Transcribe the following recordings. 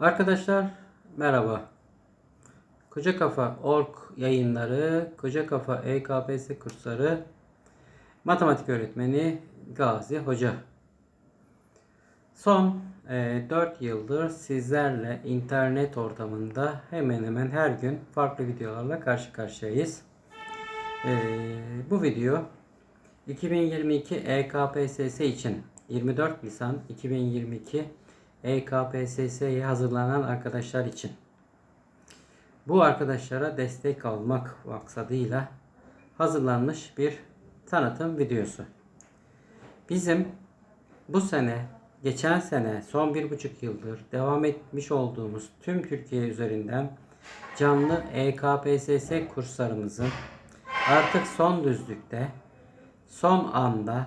Arkadaşlar merhaba. Koca Kafa Org yayınları, Koca Kafa EKPS kursları, matematik öğretmeni Gazi Hoca. Son e, 4 yıldır sizlerle internet ortamında hemen hemen her gün farklı videolarla karşı karşıyayız. E, bu video 2022 EKPSS için 24 Nisan 2022 EKPSS'ye hazırlanan arkadaşlar için. Bu arkadaşlara destek almak maksadıyla hazırlanmış bir tanıtım videosu. Bizim bu sene, geçen sene, son bir buçuk yıldır devam etmiş olduğumuz tüm Türkiye üzerinden canlı EKPSS kurslarımızın artık son düzlükte, son anda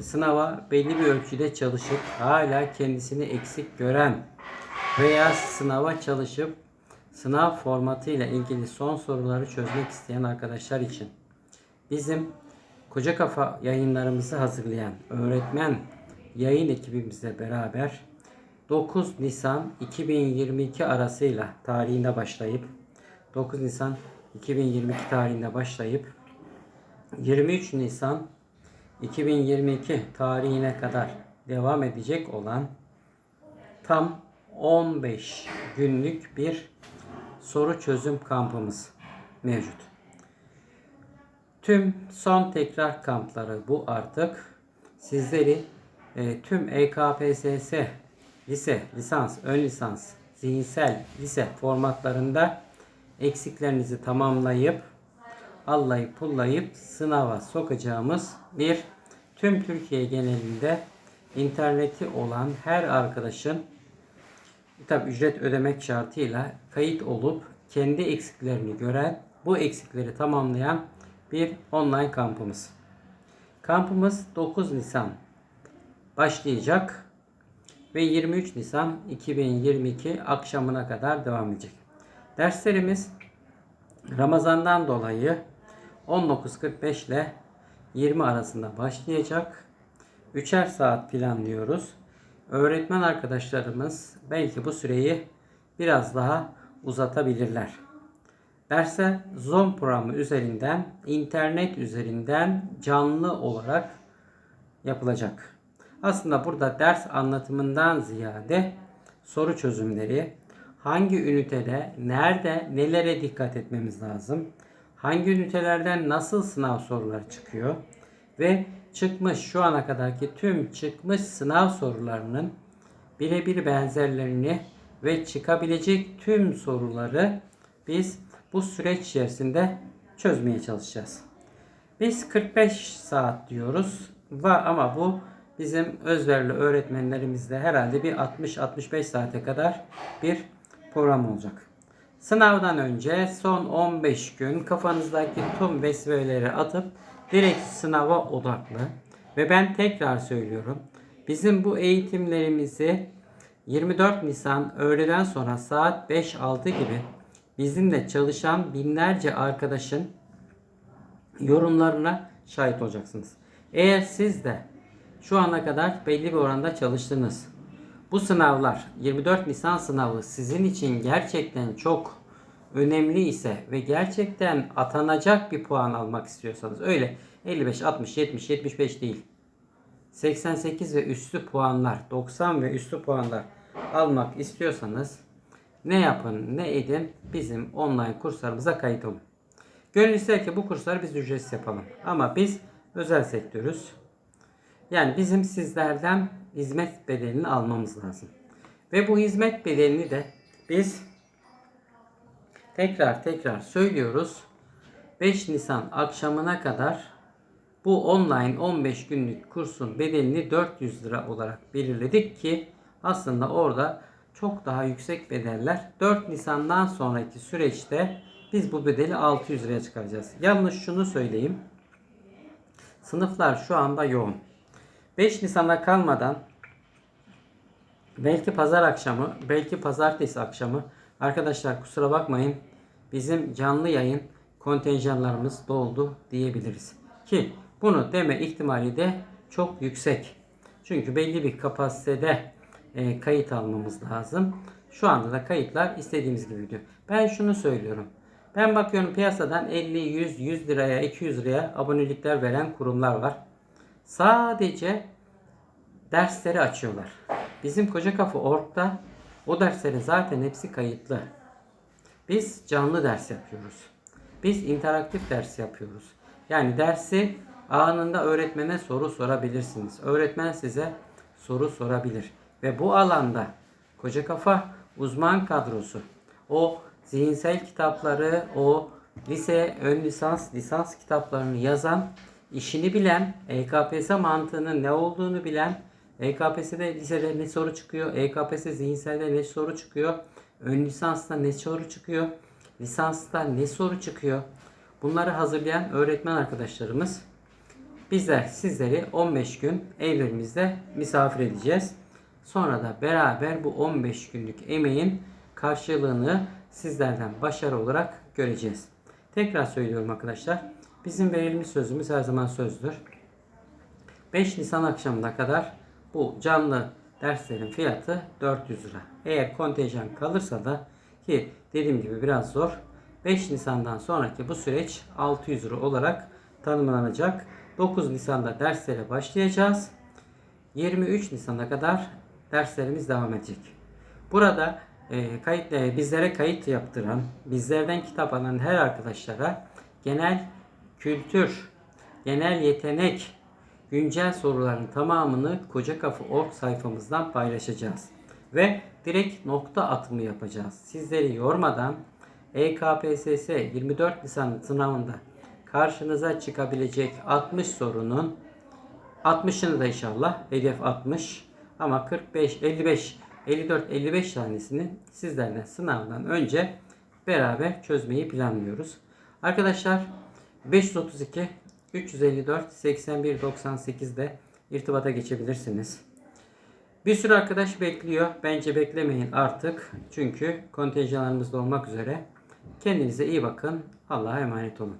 sınava belli bir ölçüde çalışıp hala kendisini eksik gören veya sınava çalışıp sınav formatıyla ilgili son soruları çözmek isteyen arkadaşlar için bizim Koca Kafa yayınlarımızı hazırlayan öğretmen yayın ekibimizle beraber 9 Nisan 2022 arasıyla tarihinde başlayıp 9 Nisan 2022 tarihinde başlayıp 23 Nisan 2022 tarihine kadar devam edecek olan tam 15 günlük bir soru çözüm kampımız mevcut. Tüm son tekrar kampları bu artık sizleri e, tüm EKPSS lise, lisans, ön lisans, zihinsel lise formatlarında eksiklerinizi tamamlayıp allayıp pullayıp sınava sokacağımız bir tüm Türkiye genelinde interneti olan her arkadaşın tabi ücret ödemek şartıyla kayıt olup kendi eksiklerini gören bu eksikleri tamamlayan bir online kampımız. Kampımız 9 Nisan başlayacak ve 23 Nisan 2022 akşamına kadar devam edecek. Derslerimiz Ramazan'dan dolayı 19.45 ile 20 arasında başlayacak. Üçer saat planlıyoruz. Öğretmen arkadaşlarımız belki bu süreyi biraz daha uzatabilirler. Derse Zoom programı üzerinden, internet üzerinden canlı olarak yapılacak. Aslında burada ders anlatımından ziyade soru çözümleri, hangi ünitede, nerede, nelere dikkat etmemiz lazım, hangi ünitelerden nasıl sınav soruları çıkıyor ve çıkmış şu ana kadarki tüm çıkmış sınav sorularının birebir benzerlerini ve çıkabilecek tüm soruları biz bu süreç içerisinde çözmeye çalışacağız. Biz 45 saat diyoruz var ama bu bizim özverili öğretmenlerimizde herhalde bir 60-65 saate kadar bir program olacak. Sınavdan önce son 15 gün kafanızdaki tüm vesileleri atıp direkt sınava odaklı. Ve ben tekrar söylüyorum. Bizim bu eğitimlerimizi 24 Nisan öğleden sonra saat 5-6 gibi bizimle çalışan binlerce arkadaşın yorumlarına şahit olacaksınız. Eğer siz de şu ana kadar belli bir oranda çalıştınız. Bu sınavlar 24 Nisan sınavı sizin için gerçekten çok önemli ise ve gerçekten atanacak bir puan almak istiyorsanız öyle 55, 60, 70, 75 değil. 88 ve üstü puanlar, 90 ve üstü puanlar almak istiyorsanız ne yapın ne edin bizim online kurslarımıza kayıt olun. Gönül ister ki bu kursları biz ücretsiz yapalım. Ama biz özel sektörüz. Yani bizim sizlerden hizmet bedelini almamız lazım. Ve bu hizmet bedelini de biz tekrar tekrar söylüyoruz. 5 Nisan akşamına kadar bu online 15 günlük kursun bedelini 400 lira olarak belirledik ki aslında orada çok daha yüksek bedeller 4 Nisan'dan sonraki süreçte biz bu bedeli 600 liraya çıkaracağız. Yalnız şunu söyleyeyim. Sınıflar şu anda yoğun. 5 Nisan'a kalmadan belki pazar akşamı, belki pazartesi akşamı arkadaşlar kusura bakmayın bizim canlı yayın kontenjanlarımız doldu diyebiliriz. Ki bunu deme ihtimali de çok yüksek. Çünkü belli bir kapasitede e, kayıt almamız lazım. Şu anda da kayıtlar istediğimiz gibi gidiyor. Ben şunu söylüyorum. Ben bakıyorum piyasadan 50, 100, 100 liraya, 200 liraya abonelikler veren kurumlar var. Sadece dersleri açıyorlar. Bizim Koca Kafa Org'da o derslerin zaten hepsi kayıtlı. Biz canlı ders yapıyoruz. Biz interaktif ders yapıyoruz. Yani dersi anında öğretmene soru sorabilirsiniz. Öğretmen size soru sorabilir. Ve bu alanda Koca Kafa uzman kadrosu o zihinsel kitapları, o lise, ön lisans, lisans kitaplarını yazan, işini bilen, EKPS mantığının ne olduğunu bilen, EKPS'de lisede ne soru çıkıyor, EKPS zihinselde ne soru çıkıyor, ön lisansta ne soru çıkıyor, lisansta ne soru çıkıyor. Bunları hazırlayan öğretmen arkadaşlarımız bizler sizleri 15 gün evlerimizde misafir edeceğiz. Sonra da beraber bu 15 günlük emeğin karşılığını sizlerden başarı olarak göreceğiz. Tekrar söylüyorum arkadaşlar. Bizim verilmiş sözümüz her zaman sözdür. 5 Nisan akşamına kadar bu canlı derslerin fiyatı 400 lira. Eğer kontenjan kalırsa da ki dediğim gibi biraz zor. 5 Nisan'dan sonraki bu süreç 600 lira olarak tanımlanacak. 9 Nisan'da derslere başlayacağız. 23 Nisan'a kadar derslerimiz devam edecek. Burada e, kayıt, e, bizlere kayıt yaptıran, bizlerden kitap alan her arkadaşlara genel kültür, genel yetenek, güncel soruların tamamını Koca Kafa Org sayfamızdan paylaşacağız. Ve direkt nokta atımı yapacağız. Sizleri yormadan EKPSS 24 Nisan sınavında karşınıza çıkabilecek 60 sorunun 60'ını da inşallah hedef 60 ama 45 55 54 55 tanesini sizlerle sınavdan önce beraber çözmeyi planlıyoruz. Arkadaşlar 532 354 81 98'de irtibata geçebilirsiniz. Bir sürü arkadaş bekliyor. Bence beklemeyin artık. Çünkü kontenjanlarımızda olmak üzere. Kendinize iyi bakın. Allah'a emanet olun.